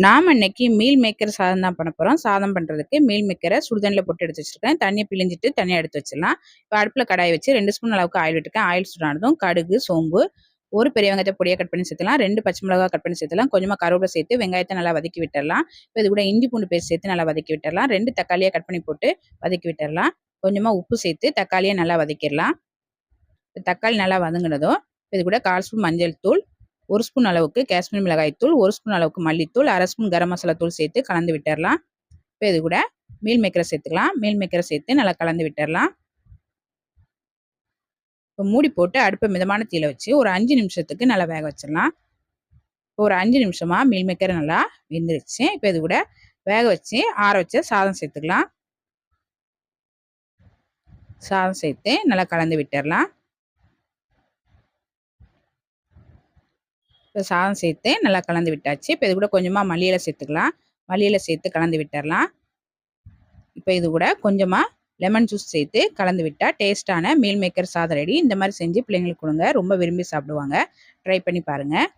நாம் இன்னைக்கு meal maker சாதம் தான் பண்ண போகிறோம் சாதம் பண்ணுறதுக்கு மீல் மேக்கரை சுடுதண்ணில் போட்டு எடுத்து வச்சுருக்கேன். தண்ணியை பிழிஞ்சிட்டு தனியாக எடுத்து வச்சிடலாம். இப்போ அடுப்பில் கடாயை வச்சு ரெண்டு ஸ்பூன் அளவுக்கு ஆயில் விட்டுருக்கேன். ஆயில் சுடானதும் கடுகு சோம்பு ஒரு பெரிய வெங்காயத்தை பொடியாக கட் பண்ணி சேர்த்துலாம் ரெண்டு பச்சை மிளகா கட் பண்ணி சேர்த்துலாம் கொஞ்சமாக கருவேப்பிலை சேர்த்து வெங்காயத்தை நல்லா வதக்கி விட்டுடலாம். இப்போ இது கூட இஞ்சி பூண்டு பேஸ்ட் சேர்த்து நல்லா வதக்கி விட்டுடலாம். ரெண்டு தக்காளியாக கட் பண்ணி போட்டு வதக்கி விட்டுடலாம். கொஞ்சமாக உப்பு சேர்த்து தக்காளியை நல்லா வதக்கிடலாம். தக்காளி நல்லா வதங்கினதும் இது கூட கால் ஸ்பூன் மஞ்சள் தூள் ஒரு ஸ்பூன் அளவுக்கு காஷ்மீர் மிளகாய் தூள் ஒரு ஸ்பூன் அளவுக்கு மல்லித்தூள் அரை ஸ்பூன் கரம் மசாலா தூள் சேர்த்து கலந்து விட்டுடலாம் இப்போ இது கூட மீல் மேக்கரை சேர்த்துக்கலாம். மீல் மேக்கரை சேர்த்து நல்லா கலந்து விட்டுடலாம் இப்போ மூடி போட்டு அடுப்பை மிதமான தீயில வச்சு ஒரு அஞ்சு நிமிஷத்துக்கு நல்லா வேக வச்சிடலாம். இப்போ ஒரு அஞ்சு நிமிஷமாக மீல் மேக்கரை நல்லா வெந்துருச்சு. இப்போ இது கூட வேக வச்சு ஆற வச்ச சாதம் சேர்த்துக்கலாம். சாதம் சேர்த்து நல்லா கலந்து விட்டுடலாம் இப்போ சாதம் சேர்த்து நல்லா கலந்து விட்டாச்சு. இப்போ இது கூட கொஞ்சமாக மல்லியில் சேர்த்துக்கலாம். மல்லியில் சேர்த்து கலந்து விட்டுடலாம் இப்போ இது கூட கொஞ்சமாக லெமன் ஜூஸ் சேர்த்து கலந்து விட்டால் டேஸ்ட்டான மீல் மேக்கர் சாதம் ரெடி இந்த மாதிரி செஞ்சு பிள்ளைங்களுக்கு கொடுங்க. ரொம்ப விரும்பி சாப்பிடுவாங்க. ட்ரை பண்ணி பாருங்கள்